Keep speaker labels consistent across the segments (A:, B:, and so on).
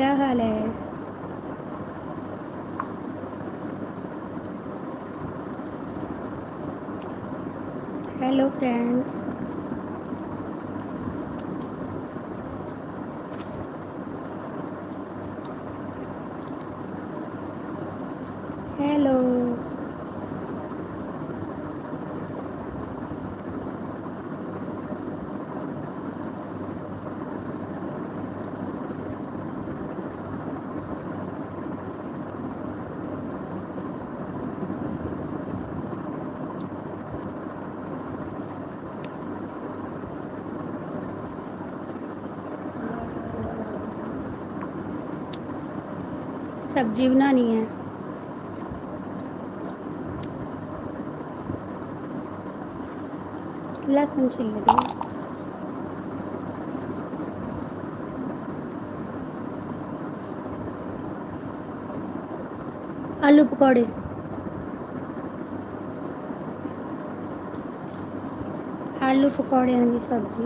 A: क्या हाल है hello friends सब्ज़ी बनानी है। लहसुन छिल आलू पकौड़े। आलू पकौड़े हाँ की सब्ज़ी।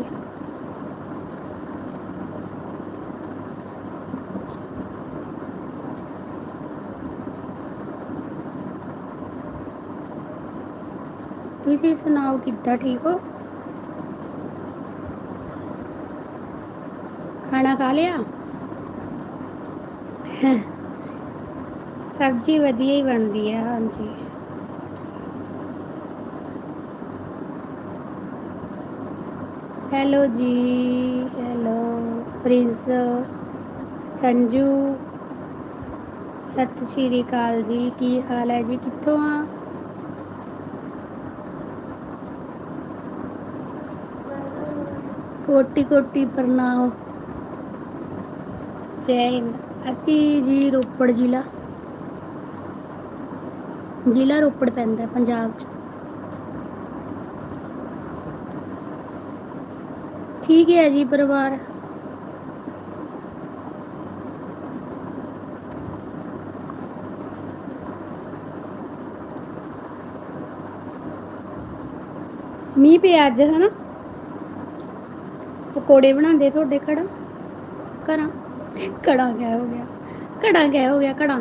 A: ਤੁਸੀਂ ਸੁਣਾਓ, ਕਿੱਦਾਂ ਠੀਕ ਹੋ? ਖਾਣਾ ਖਾ ਲਿਆ? ਸਬਜ਼ੀ ਵਧੀਆ ਹੀ ਬਣਦੀ ਹੈ ਹਾਂਜੀ। ਹੈਲੋ ਜੀ, ਹੈਲੋ। ਪ੍ਰਿੰਸ, ਸੰਜੂ। ਸਤਿ ਸ਼੍ਰੀ ਅਕਾਲ ਜੀ, ਕੀ ਹਾਲ ਹੈ ਜੀ? ਕਿੱਥੋਂ ਆ? ਕੋਟੀ ਕੋਟੀ ਪ੍ਰਣਾਮ ਜੈ ਹਿੰਦ। ਅਸੀਂ ਜੀ ਰੋਪੜ ਜ਼ਿਲ੍ਹਾ। ਜ਼ਿਲ੍ਹਾ ਰੋਪੜ ਪੈਂਦਾ ਪੰਜਾਬ 'ਚ। ਠੀਕ ਹੈ ਜੀ ਪਰਿਵਾਰ। ਮੀਂਹ ਪਿਆ ਅੱਜ, ਹਨਾ? ਪਕੌੜੇ ਬਣਾਉਂਦੇ ਤੁਹਾਡੇ ਕੜਾ ਕਰਾਂ ਕੜਾ ਗਿਆ ਹੋ ਗਿਆ? ਕੜਾ ਗਿਆ ਹੋ ਗਿਆ? ਕੜਾ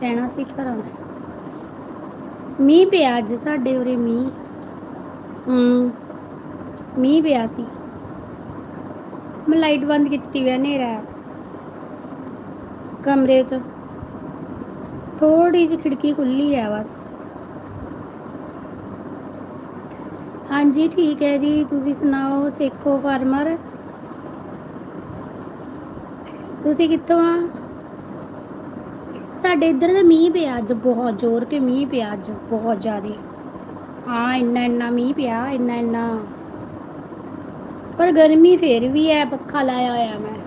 A: ਕਹਿਣਾ ਸੀ ਕਰਾਂ ਮੀਂਹ ਪਿਆ ਅੱਜ ਸਾਡੇ ਉਰੇ ਮੀਂਹ। ਹੂੰ। ਮੀਂਹ ਪਿਆ ਸੀ। ਮੈਂ ਲਾਈਟ ਬੰਦ ਕੀਤੀ ਹੋਈ ਹਨੇਰਾ। ਕਮਰੇ 'ਚ। ਥੋੜੀ ਜਿਹੀ ਖਿੜਕੀ ਖੁੱਲੀ ਹੈ ਬਸ। ਹਾਂਜੀ, ਠੀਕ ਹੈ ਜੀ। ਤੁਸੀਂ ਸੁਣਾਓ, ਸੇਖੋ ਫਾਰਮਰ। ਤੁਸੀਂ ਕਿੱਥੋਂ ਆ? ਸਾਡੇ ਇੱਧਰ ਦਾ ਮੀਂਹ ਪਿਆ ਅੱਜ, ਬਹੁਤ ਜ਼ੋਰ ਕੇ ਮੀਂਹ ਪਿਆ ਅੱਜ, ਬਹੁਤ ਜ਼ਿਆਦਾ। ਹਾਂ, ਇੰਨਾ ਇੰਨਾ ਮੀਂਹ ਪਿਆ, ਇੰਨਾ ਇੰਨਾ। ਪਰ ਗਰਮੀ ਫੇਰ ਵੀ ਹੈ, ਪੱਖਾ ਲਾਇਆ ਹੋਇਆ ਮੈਂ।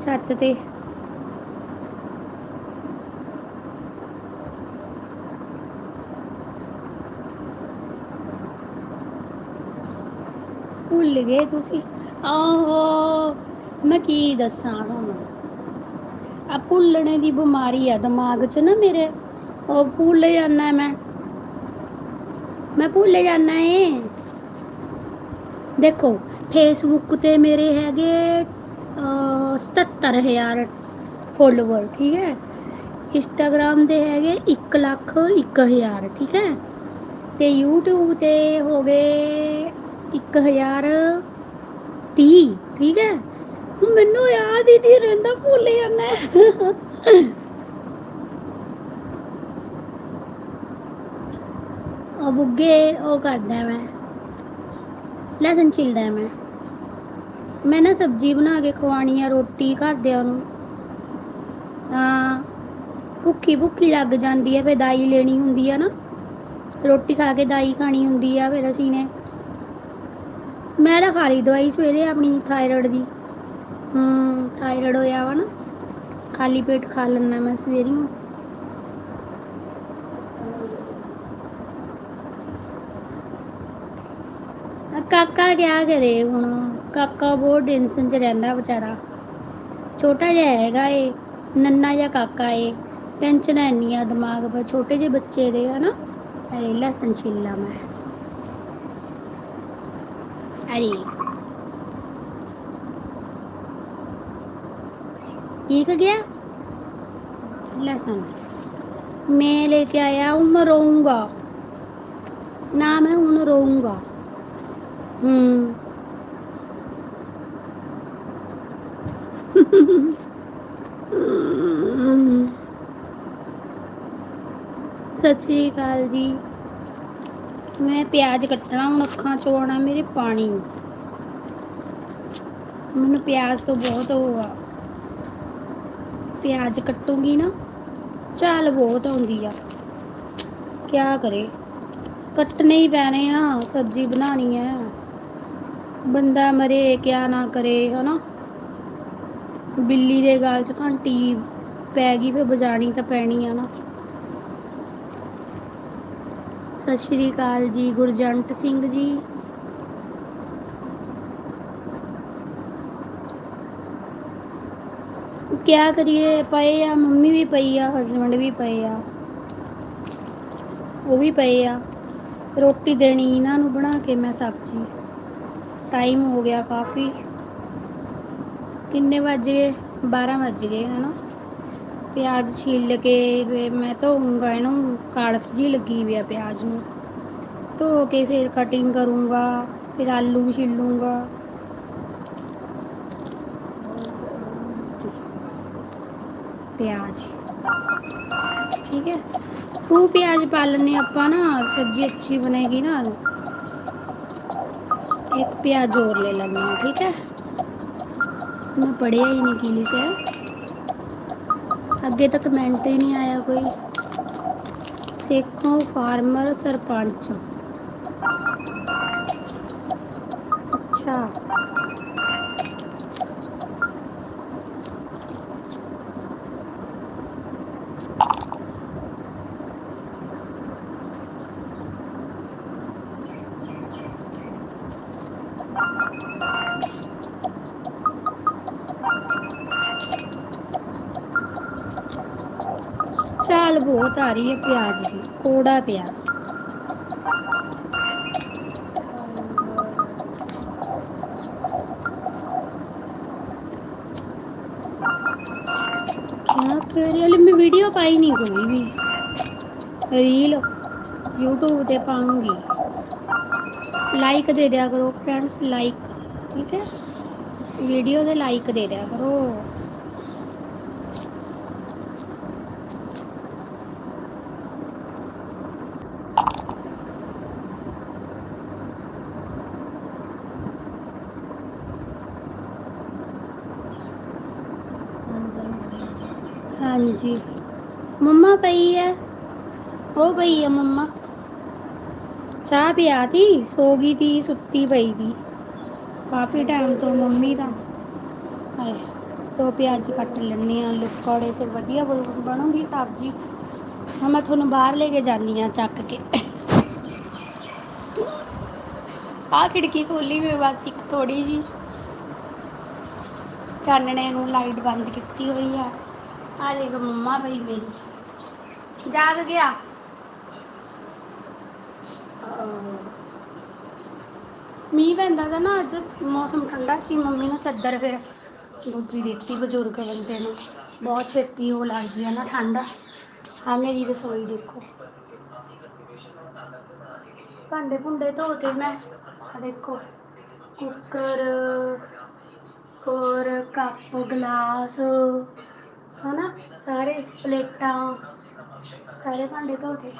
A: ਛੱਤ ਤੇ। ਭੁੱਲ ਗਏ ਤੁਸੀਂ? ਆਹੋ ਮੈਂ ਕੀ ਦੱਸਾਂ ਹੁਣ? ਆ ਭੁੱਲਣੇ ਦੀ ਬਿਮਾਰੀ ਆ ਦਿਮਾਗ 'ਚ ਨਾ ਮੇਰੇ। ਉਹ ਭੁੱਲ ਜਾਂਦਾ ਮੈਂ। ਮੈਂ ਭੁੱਲ ਜਾਂਦਾ ਏ। ਦੇਖੋ ਫੇਸਬੁੱਕ ਤੇ ਮੇਰੇ ਹੈਗੇ ਅਹ, 77000 ਫੋਲੋਵਰ ਠੀਕ ਹੈ? ਇੰਸਟਾਗ੍ਰam ਦੇ ਹੈਗੇ 1 ਲੱਖ 1000 ਠੀਕ ਹੈ? ਤੇ YouTube ਤੇ ਹੋ ਗਏ 1030 ਠੀਕ ਹੈ? ਮੈਨੂੰ ਯਾਦ ਹੀ ਨਹੀਂ ਰਹਿੰਦਾ, ਭੁੱਲ ਜਾਂਦਾ ਉਹ ਬੁੱਗੇ, ਉਹ ਕਰਦਾ ਮੈਂ। ਲਸਣ ਛਿਲਦਾ ਮੈਂ। ਮੈਂ ਨਾ ਸਬਜ਼ੀ ਬਣਾ ਕੇ ਖਵਾਣੀ ਆ ਰੋਟੀ ਘਰਦਿਆਂ ਨੂੰ। ਹਾਂ ਭੁੱਖੀ ਭੁੱਖੀ ਲੱਗ ਜਾਂਦੀ ਹੈ ਫੇ ਦਾਈ ਲੈਣੀ ਹੁੰਦੀ ਆ ਨਾ। ਰੋਟੀ ਖਾ ਕੇ ਦਾਈ ਖਾਣੀ ਹੁੰਦੀ ਆ, ਫਿਰ ਅਸੀਂ ਨੇ ਮੈਂ ਤਾਂ ਖਾ ਲਈ ਦਵਾਈ ਸਵੇਰੇ ਆਪਣੀ ਥਾਇਰਾਇਡ ਦੀ। ਹੂੰ ਥਾਇਰਾਇਡ ਹੋਇਆ ਵਾ ਨਾ। ਖਾਲੀ ਪੇਟ ਖਾ ਲੈਣਾ ਮੈਂ ਸਵੇਰੇ। ਹੀ ਆ ਕਾਕਾ ਕਿਆ ਕਰੇ ਹੁਣ। ਕਾਕਾ ਬਹੁਤ ਟੈਨਸ਼ਨ ਚ ਰਹਿੰਦਾ ਵਿਚਾਰਾ। ਛੋਟਾ ਜਿਹਾ ਹੈਗਾ ਏ, ਨੰਨਾ ਜਿਹਾ ਕਾਕਾ ਏ। ਟੈਨਸ਼ਨ ਇੰਨੀ ਆ ਦਿਮਾਗ 'ਤੇ ਛੋਟੇ ਜਿਹੇ ਬੱਚੇ ਦੇ ਹਨਾ ਅਰੇ ਲਸਣ ਮੈਂ। ਅਰੇ ਕੀ ਕ ਗਿਆ ਲਸਣ ਮੈਂ ਲੈ ਕੇ ਆਇਆ ਹੂੰ ਮੈਂ ਰੋਊਂਗਾ ਨਾ ਮੈਂ ਹੁਣ ਰੋਊਂਗਾ ਹੂੰ ਸਤਿ ਸ਼੍ਰੀ ਅਕਾਲ ਜੀ ਮੈਂ ਪਿਆਜ਼ ਕੱਟਣਾ, ਹੁਣ ਅੱਖਾਂ ਚੋਂ ਆਉਣਾ, ਮੇਰੇ ਪਾਣੀ ਮੈਨੂੰ ਪਿਆਜ਼ ਤੋਂ ਬਹੁਤ ਉਹ ਆ। ਪਿਆਜ਼ ਕੱਟੂਗੀ ਨਾ, ਚਾਲ ਬਹੁਤ ਆਉਂਦੀ ਆ। ਕਿਆ ਕਰੇ? ਕੱਟਣੇ ਹੀ ਪੈਣੇ ਆ, ਸਬਜ਼ੀ ਬਣਾਣੀ ਹੈ ਬੰਦਾ ਮਰੇ, ਕਿਆ ਨਾ ਕਰੇ, ਹਨਾ? ਬਿੱਲੀ ਦੇ ਗਾਲ 'ਚ ਘੰਟੀ ਪੈ ਗਈ, ਫਿਰ ਵਜਾਣੀ ਤਾਂ ਪੈਣੀ ਆ ਨਾ। ਸਤਿ ਸ਼੍ਰੀ ਅਕਾਲ ਜੀ, ਗੁਰਜੰਟ ਸਿੰਘ ਜੀ। ਕਿਆ ਕਰੀਏ, ਪਏ ਆ, ਮੰਮੀ ਵੀ ਪਈ ਆ ਹਸਬੰਡ ਵੀ ਪਏ ਆ। ਉਹ ਵੀ ਪਏ ਆ। ਰੋਟੀ ਦੇਣੀ ਇਹਨਾਂ ਨੂੰ ਬਣਾ ਕੇ ਮੈਂ ਸਬਜ਼ੀ। ਟਾਈਮ ਹੋ ਗਿਆ ਕਾਫੀ। ਕਿੰਨੇ ਵੱਜ ਗਏ? 12 ਵੱਜ ਗਏ, ਹਨਾ? ਪਿਆਜ਼ ਛਿੱਲ ਕੇ ਫਿਰ ਮੈਂ ਧੋਊਂਗਾ ਇਹਨੂੰ ਕਾਲਸ ਜੀ ਲੱਗੀ ਵੀ ਆ ਪਿਆਜ਼ ਨੂੰ ਧੋ ਕੇ ਫਿਰ ਕਟਿੰਗ ਕਰੂੰਗਾ ਫਿਰ ਆਲੂ ਛਿੱਲੂੰਗਾ ਪਿਆਜ਼ ਠੀਕ ਹੈ ਟੂ ਪਿਆਜ਼ ਪਾ ਲੈਣੇ ਆਪਾਂ ਨਾ ਸਬਜ਼ੀ ਅੱਛੀ ਬਣੇਗੀ ਨਾ ਇੱਕ ਪਿਆਜ਼ ਹੋਰ ਲੈ ਲੈਂਦੇ ਹਾਂ ਠੀਕ ਹੈ ਮੈਂ ਪੜਿਆ ਹੀ ਨਹੀਂ ਕੀ ਲਿਖਿਆ ਅੱਗੇ ਤੱਕ ਕਮੈਂਟ ਹੀ ਨਹੀਂ ਆਇਆ ਕੋਈ। ਸੇਖੋਂ ਫਾਰਮਰ ਸਰਪੰਚ। ਅੱਛਾ ਚਾਲ ਬਹੁਤ ਆ ਰਹੀ ਹੈ ਪਿਆਜ਼ ਦੀ ਕੋੜਾ ਪਿਆਜ਼ क्या कर रही है मैं वीडियो पाई नहीं कोई भी रील यूट्यूब ਤੇ ਪਾਉਂਗੀ ਲਾਈਕ ਦੇ ਦਿਆ ਕਰੋ ਫਰੈਂਡਸ ਲਾਈਕ ਠੀਕ ਹੈ ਵੀਡੀਓ ਦੇ ਲਾਈਕ ਦੇ ਦਿਆ ਕਰੋ ਮੰਮਾ ਪਈ ਹੈ ਉਹ ਪਈ ਹੈ ਮੰਮਾ। ਚਾਹ ਪਿਆਤੀ ਸੋ ਗਈ ਤੀ, ਸੁੱਤੀ ਪਈ ਦੀ ਕਾਫੀ ਟਾਈਮ ਤੋਂ ਮੰਮੀ ਦਾ ਹਾਏ ਦੋ ਪਿਆਜ਼ ਕੱਟ ਲੈਣੇ ਆ, ਲੁਕੜੇ ਤੇ ਵਧੀਆ ਬਣ- ਬਣੂਗੀ ਸਬਜ਼ੀ। ਹਾਂ ਮੈਂ ਤੁਹਾਨੂੰ ਬਾਹਰ ਲੈ ਕੇ ਜਾਨੀ ਆ ਚੱਕ ਕੇ। ਆ ਖਿੜਕੀ ਖੋਲੀ ਵੀ ਬਸ ਇੱਕ ਥੋੜੀ ਜੀ ਚਾਨਣੇ ਨੂੰ ਲਾਈਟ ਬੰਦ ਕੀਤੀ ਹੋਈ ਆ। ਆ ਦੇਖ ਮੰਮਾ ਪਈ ਮੇਰੀ। ਜਾਗ ਗਿਆ। ਮੀਂਹ ਪੈਂਦਾ ਤਾਂ ਨਾ, ਅੱਜ ਮੌਸਮ ਠੰਡਾ ਸੀ, ਮੰਮੀ ਨੇ ਚੱਦਰ ਫਿਰ ਦੂਜੀ ਦਿੱਤੀ ਬਜ਼ੁਰਗ ਬੰਦੇ ਨੂੰ। ਬਹੁਤ ਛੇਤੀ ਉਹ ਲੱਗਦੀ ਹੈ ਨਾ ਠੰਡ। ਆ ਮੇਰੀ ਰਸੋਈ ਦੇਖੋ। ਭਾਂਡੇ ਭੁੰਡੇ ਧੋ ਕੇ ਮੈਂ ਦੇਖੋ, ਕੁੱਕਰ, ਹੋਰ ਕੱਪ, ਗਲਾਸ ਹਨਾ, ਸਾਰੇ ਪਲੇਟਾਂ, ਸਾਰੇ ਭਾਂਡੇ ਧੋਤੇ।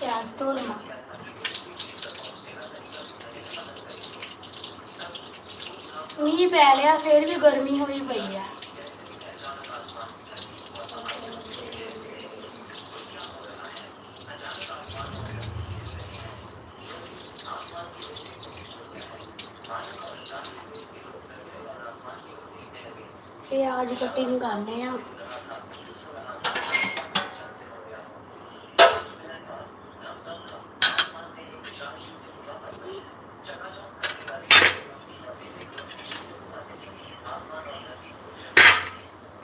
A: ਪਿਆਜ਼ ਧੋ ਲਵਾਂ। ਮੀਂਹ ਪੈ ਲਿਆ ਫੇਰ ਵੀ ਗਰਮੀ ਹੋਈ ਪਈ ਆ। ਪਿਆਜ਼ ਕਟਿੰਗ ਕਰਨੇ ਆ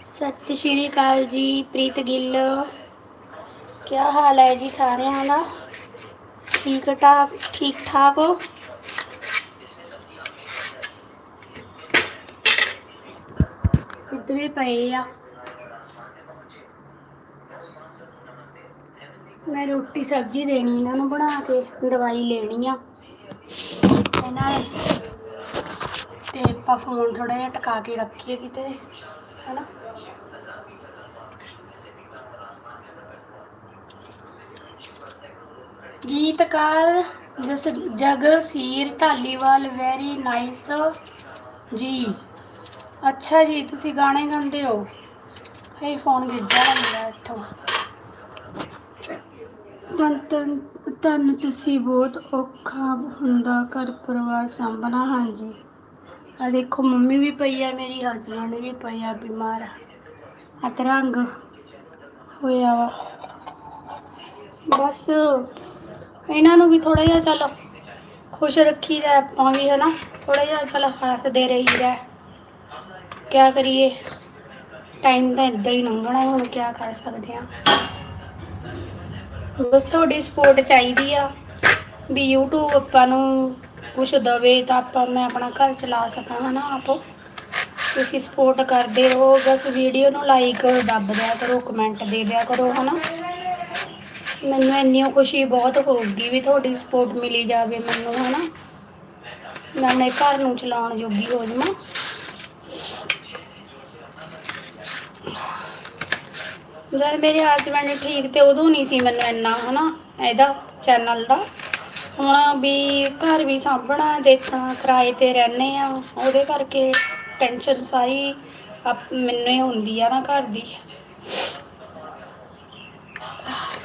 A: सत्य ਸਤਿ ਸ਼੍ਰੀ ਅਕਾਲ ਜੀ ਪ੍ਰੀਤ ਗਿੱਲ ਕੀ ਹਾਲ ਹੈ ਜੀ ਸਾਰਿਆਂ ਦਾ ਠੀਕ ਠਾਕ ਠੀਕ ਠਾਕ ਹੋ ਪਏ ਆ। ਮੈਂ ਰੋਟੀ ਸਬਜ਼ੀ ਦੇਣੀ ਇਹਨਾਂ ਨੂੰ ਬਣਾ ਕੇ, ਦਵਾਈ ਲੈਣੀ ਆ। ਇਹਨਾਂ ਨੇ ਤੇ ਆਪਾਂ ਫੋਨ ਥੋੜਾ ਜਿਹਾ ਟਕਾ ਕੇ ਰੱਖੀਏ ਕਿਤੇ, ਹੈਨਾ। ਗੀਤਕਾਰ ਜਸ, ਜਗਸੀਰ ਢਾਲੀਵਾਲ ਵੈਰੀ ਨਾਈਸ ਜੀ। ਅੱਛਾ ਜੀ, ਤੁਸੀਂ ਗਾਣੇ ਗਾਉਂਦੇ ਹੋ? ਇਹ ਫੋਨ ਗਿੱਜਾ ਲੱਗਦਾ ਇੱਥੋਂ। ਤਨ ਤਨ ਤਨ ਤੁਸੀਂ ਬਹੁਤ ਔਖਾ ਹੁੰਦਾ ਘਰ ਪਰਿਵਾਰ ਸੰਭਣਾ, ਹਾਂਜੀ। ਆ ਦੇਖੋ, ਮੰਮੀ ਵੀ ਪਈ ਆ, ਮੇਰੀ ਹਸਬੰਡ ਵੀ ਪਈ ਆ, ਬਿਮਾਰ ਆ। ਤਰੰਗ ਹੋਇਆ ਵਾ। ਬਸ, ਇਹਨਾਂ ਨੂੰ ਵੀ ਥੋੜਾ ਜਿਹਾ ਚੱਲ ਖੁਸ਼ ਰੱਖੀਦਾ ਆਪਾਂ ਵੀ, ਹਨਾ? ਥੋੜਾ ਜਿਹਾ ਚੱਲ ਹੱਸਦੇ ਰਹੀਦਾ। ਕਿਆ ਕਰੀਏ? ਟਾਈਮ ਤਾਂ ਇਦਾਂ ਹੀ ਲੰਘਣਾ ਹੁਣ ਕਿਆ ਕਰ ਸਕਦੇ ਆ ਬਸ ਤੁਹਾਡੀ ਸਪੋਰਟ ਚਾਹੀਦੀ ਆ ਵੀ YouTube ਆਪਾਂ ਨੂੰ ਕੁਛ ਦਵੇ ਤਾਂ ਆਪਾਂ, ਮੈਂ ਆਪਣਾ ਘਰ ਚਲਾ ਸਕਾਂ, ਹਨਾ ਆਪੋ। ਤੁਸੀਂ ਸਪੋਰਟ ਕਰਦੇ ਰਹੋ, ਬਸ ਵੀਡੀਓ ਨੂੰ ਲਾਈਕ ਦੱਬ ਦਿਆ ਕਰੋ ਕਮੈਂਟ ਦੇ ਦਿਆ ਕਰੋ, ਹਨਾ। ਮੈਨੂੰ ਇੰਨੀ ਖੁਸ਼ੀ ਬਹੁਤ ਹੋਊਗੀ ਵੀ ਤੁਹਾਡੀ ਸਪੋਰਟ ਮਿਲੀ ਜਾਵੇ ਮੈਨੂੰ, ਹਨਾ। ਮੈਂ ਆਪਣੇ ਘਰ ਨੂੰ ਚਲਾਉਣ ਜੋਗੀ ਹੋ ਜਾਵਾਂ। ਜਦ ਮੇਰੇ ਹਸਬੰਡ ਠੀਕ ਤੇ ਉਦੋਂ ਨਹੀਂ ਸੀ ਮੈਨੂੰ ਇੰਨਾ, ਹਨਾ, ਇਹਦਾ ਚੈਨਲ ਦਾ। ਹੁਣ ਵੀ ਘਰ ਵੀ ਸਾਂਭਣਾ, ਦੇਖਣਾ, ਕਿਰਾਏ ਤੇ ਰਹਿੰਦੇ ਆ, ਉਹਦੇ ਕਰਕੇ ਟੈਨਸ਼ਨ ਸਾਰੀ ਆਪ- ਮੈਨੂੰ ਹੀ ਹੁੰਦੀ ਆ ਨਾ ਘਰ ਦੀ।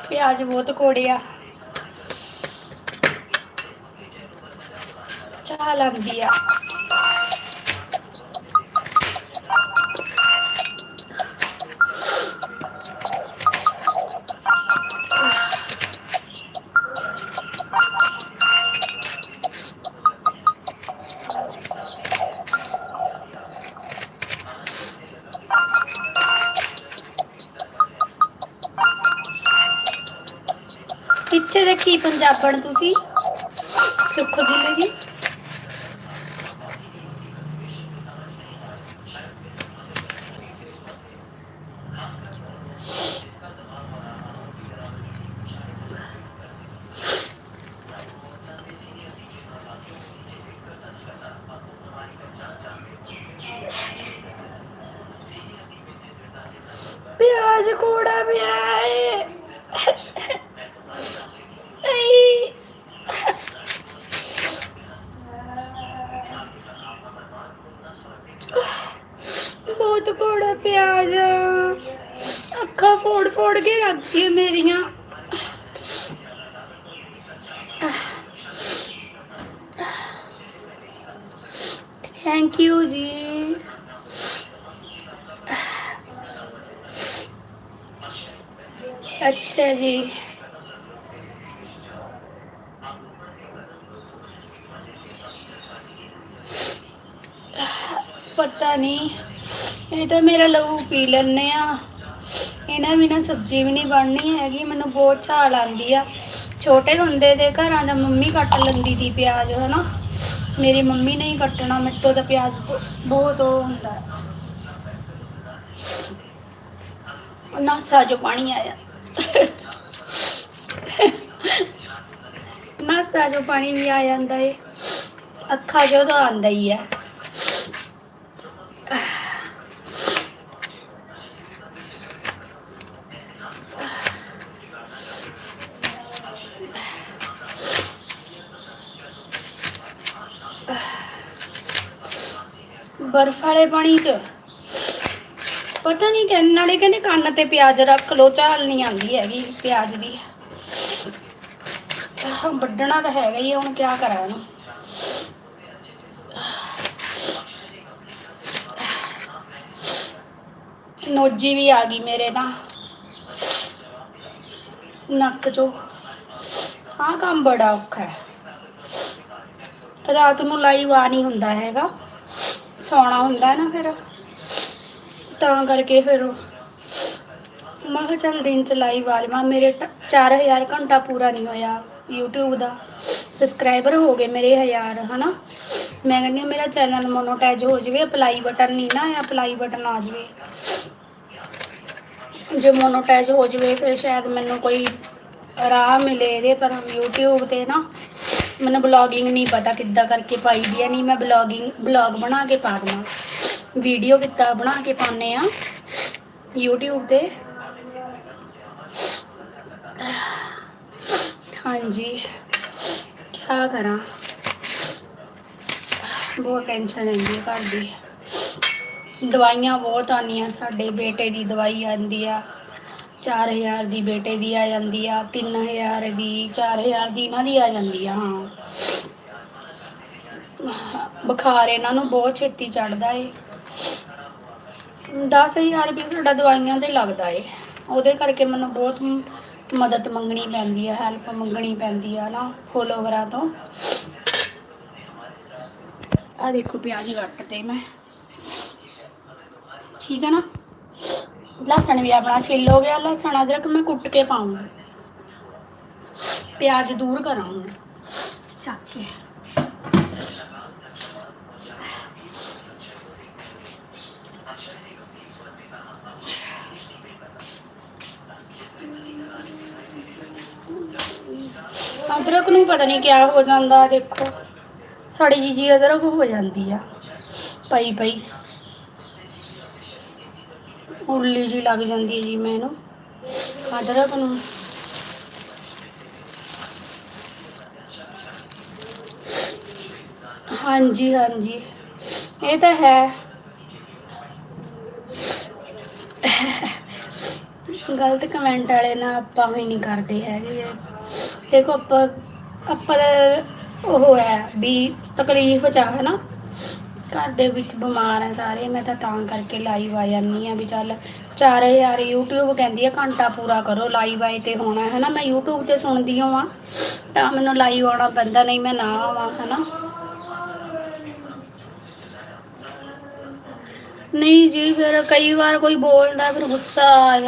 A: ਪਿਆਜ਼ ਬਹੁਤ ਕੋੜਿਆ ਚਾਹ ਲਾਂਦੀ ਆ। ਦੇਖੀ ਤੁਸੀਂ ਸੁੱਖ ਗਿੱਲ ਜੀ ਪਿਆਜ਼ ਕੋੜਾ ਪਿਆ ਏ ਏ ਬਹੁਤ ਕੋੜਾ ਪਿਆਜ਼ ਅੱਖਾਂ ਫੋੜ ਫੋੜ ਕੇ ਰੱਖਦੀ ਹੈ ਮੇਰੀਆਂ ਥੈਂਕ ਯੂ ਜੀ ਅੱਛਾ ਜੀ ਪਤਾ ਨਹੀਂ ਇਹ ਤਾਂ ਮੇਰਾ ਲਹੂ ਪੀ ਲੈਣੇ ਆ ਇਹਨਾਂ ਬਿਨਾਂ ਸਬਜ਼ੀ ਵੀ ਨਹੀਂ ਬਣਨੀ ਹੈਗੀ ਮੈਨੂੰ ਬਹੁਤ ਝਾਲ ਆਂਦੀ ਆ ਛੋਟੇ ਹੁੰਦੇ ਦੇ ਘਰਾਂ ਦਾ ਮੰਮੀ ਕੱਟ ਲੈਂਦੀ ਦੀ ਪਿਆਜ਼ ਹਨਾ ਮੇਰੀ ਮੰਮੀ ਨੇ ਹੀ ਕੱਟਣਾ ਮੇਰੇ ਦਾ ਪਿਆਜ਼ ਤੋਂ, ਬਹੁਤ ਉਹ ਹੁੰਦਾ ਹੈ। ਨਾਸਾ ਜੋ ਪਾਣੀ ਆਇਆ। ਨਾਸਾ ਜੋ ਪਾਣੀ ਵੀ ਆ ਜਾਂਦਾ ਏ ਅੱਖਾਂ ਜੋ ਤਾਂ ਆਂਦਾ ਹੀ ਹੈ। ਬਰਫ ਵਾਲੇ ਪਾਣੀ 'ਚ। ਪਤਾ ਨਹੀਂ ਕਹਿਣ ਨਾਲੇ ਕਹਿੰਦੇ ਕੰਨ ਤੇ ਪਿਆਜ਼ ਰੱਖ ਲੋ ਝਾਲ ਨਹੀਂ ਆਂਦੀ ਹੈਗੀ ਪਿਆਜ਼ ਦੀ। ਆਹ, ਵੱਢਣਾ ਤਾਂ ਹੈਗਾ ਹੀ ਹੁਣ ਕਿਆ ਕਰਾਂ ਇਹਨੂੰ ਨੋਜੀ ਵੀ ਆ ਗਈ ਮੇਰੇ ਤਾਂ। ਨੱਕ ਚੋ। ਆ ਕੰਮ ਬੜਾ ਔਖਾ ਹੈ। ਰਾਤ ਨੂੰ ਲਾਈਵ ਆ ਨਹੀਂ ਹੁੰਦਾ ਹੈਗਾ। ਸੌਣਾ ਹੁੰਦਾ ਨਾ ਫਿਰ। ਤਾਂ ਕਰਕੇ ਫਿਰ ਮੈਂ ਕਿਹਾ ਚੱਲ ਦਿਨ ਚ ਲਾਈਵ ਆ ਜਾਵਾਂ ਮੇਰੇ 4000 ਘੰਟਾ ਪੂਰਾ ਨਹੀਂ ਹੋਇਆ YouTube ਦਾ। ਸਬਸਕ੍ਰਾਈਬਰ ਹੋ ਗਏ ਮੇਰੇ 1000 ਹਨਾ? ਮੈਂ ਕਹਿੰਦੀ ਹਾਂ, ਮੇਰਾ ਚੈਨਲ ਮੋਨੋਟਾਈਜ਼ ਹੋ ਜਾਵੇ ਅਪਲਾਈ ਬਟਨ ਨਹੀਂ ਨਾ ਆਇਆ ਅਪਲਾਈ ਬਟਨ ਆ ਜਾਵੇ। ਜੇ ਮੋਨੋਟਾਈਜ਼ ਹੋ ਜਾਵੇ, ਫਿਰ ਸ਼ਾਇਦ ਮੈਨੂੰ ਕੋਈ ਰਾਹ ਮਿਲੇ ਇਹਦੇ ਪਰ, YouTube ਤੇ ਨਾ। ਮੈਨੂੰ ਬਲੌਗਿੰਗ ਨਹੀਂ ਪਤਾ ਕਿੱਦਾਂ ਕਰਕੇ ਪਾਈ ਦੀ ਆ, ਨਹੀਂ ਮੈਂ ਬਲੌਗਿੰਗ ਬਲੌਗ ਬਣਾ ਕੇ ਪਾ ਦਵਾਂ ਵੀਡੀਓ ਕਿੱਦਾਂ ਬਣਾ ਕੇ ਪਾਉਂਦੇ ਆ YouTube ਤੇ। ਹਾਂਜੀ। ਕੀ ਕਰਾਂ? ਬਹੁਤ ਟੈਨਸ਼ਨ ਲੈਂਦੀ ਘਰ ਦੀ। ਦਵਾਈਆਂ ਬਹੁਤ ਆਉਂਦੀਆਂ ਸਾਡੇ ਬੇਟੇ ਦੀ, ਦਵਾਈ ਆਉਂਦੀ ਆ। 4000 ਦੀ ਬੇਟੇ ਦੀ ਆ ਜਾਂਦੀ ਆ 3000 ਦੀ 4000 ਦੀ ਇਹਨਾਂ ਦੀ ਆ ਜਾਂਦੀ ਆ, ਹਾਂ। ਬੁਖਾਰ ਇਹਨਾਂ ਨੂੰ ਬਹੁਤ ਛੇਤੀ ਚੜਦਾ ਏ। 10000 ਰੁਪਏ ਸਾਡਾ ਦਵਾਈਆਂ ਤੇ ਲੱਗਦਾ ਏ। ਉਹਦੇ ਕਰਕੇ ਮੈਨੂੰ ਬਹੁਤ ਮਦਦ ਮੰਗਣੀ ਪੈਂਦੀ ਆ ਹੈਲਪ ਮੰਗਣੀ ਪੈਂਦੀ ਆ ਨਾ ਫੋਲੋਵਰਾਂ ਤੋਂ। ਆ ਦੇਖੋ ਪਿਆਜ਼ ਕੱਟ ਤੇ ਮੈਂ। ਠੀਕ ਹੈ ਨਾ? ਲਸਣ ਵੀ ਆਪਣਾ ਛਿੱਲ ਹੋ ਗਿਆ, ਲਸਣ, ਅਦਰਕ ਮੈਂ ਕੁੱਟ ਕੇ ਪਾਉਂਗੀ ਪਿਆਜ਼ ਦੂਰ ਕਰਾਂਗੀ। ਚੱਕ ਕੇ। ਅਦਰਕ ਨੂੰ ਪਤਾ ਨਹੀਂ ਕਿਆ ਹੋ ਜਾਂਦਾ, ਦੇਖੋ। ਸੜੀ ਜੀ ਜੀ ਅਦਰਕ ਹੋ ਜਾਂਦੀ ਆ। ਪਈ ਪਈ। ਉੱਲੀ ਜੀ ਲੱਗ ਜਾਂਦੀ ਹੈ ਜੀ ਮੈਨੂੰ। ਅਦਰਕ ਨੂੰ ਹਾਂਜੀ ਹਾਂਜੀ। ਇਹ ਤਾਂ ਹੈ। ਗਲਤ ਕਮੈਂਟ ਵਾਲੇ ਨਾ ਆਪਾਂ ਵੀ ਨਹੀਂ ਕਰਦੇ ਹੈਗੇ। ਦੇਖੋ ਆਪਾਂ ਆਪਾਂ ਦਾ ਉਹ ਹੈ ਵੀ ਤਕਲੀਫ ਚ ਹੈ ਨਾ ਘਰ ਦੇ ਵਿੱਚ ਬਿਮਾਰ ਆ ਸਾਰੇ, ਮੈਂ ਤਾਂ ਤਾਂ ਕਰਕੇ ਲਾਈਵ ਆ ਜਾਂਦੀ ਆ ਵੀ ਚੱਲ 4000 YouTube ਕਹਿੰਦੀ ਆ, ਘੰਟਾ ਪੂਰਾ ਕਰੋ ਲਾਈਵ ਆਏ ਤੇ ਹੋਣਾ ਹੈ ਨਾ ਮੈਂ YouTube ਤੇ ਸੁਣਦੀ ਹਾਂ, ਤਾਂ ਮੈਨੂੰ ਲਾਈਵ ਆਉਣਾ ਪੈਂਦਾ, ਨਹੀਂ ਮੈਂ ਨਾ ਆਵਾਂ ਹੈ ਨਾ ਨਹੀਂ ਜੀ, ਫਿਰ ਕਈ ਵਾਰ ਕੋਈ ਬੋਲਦਾ, ਫਿਰ ਗੁੱਸਾ ਆ ਜਾਂਦਾ।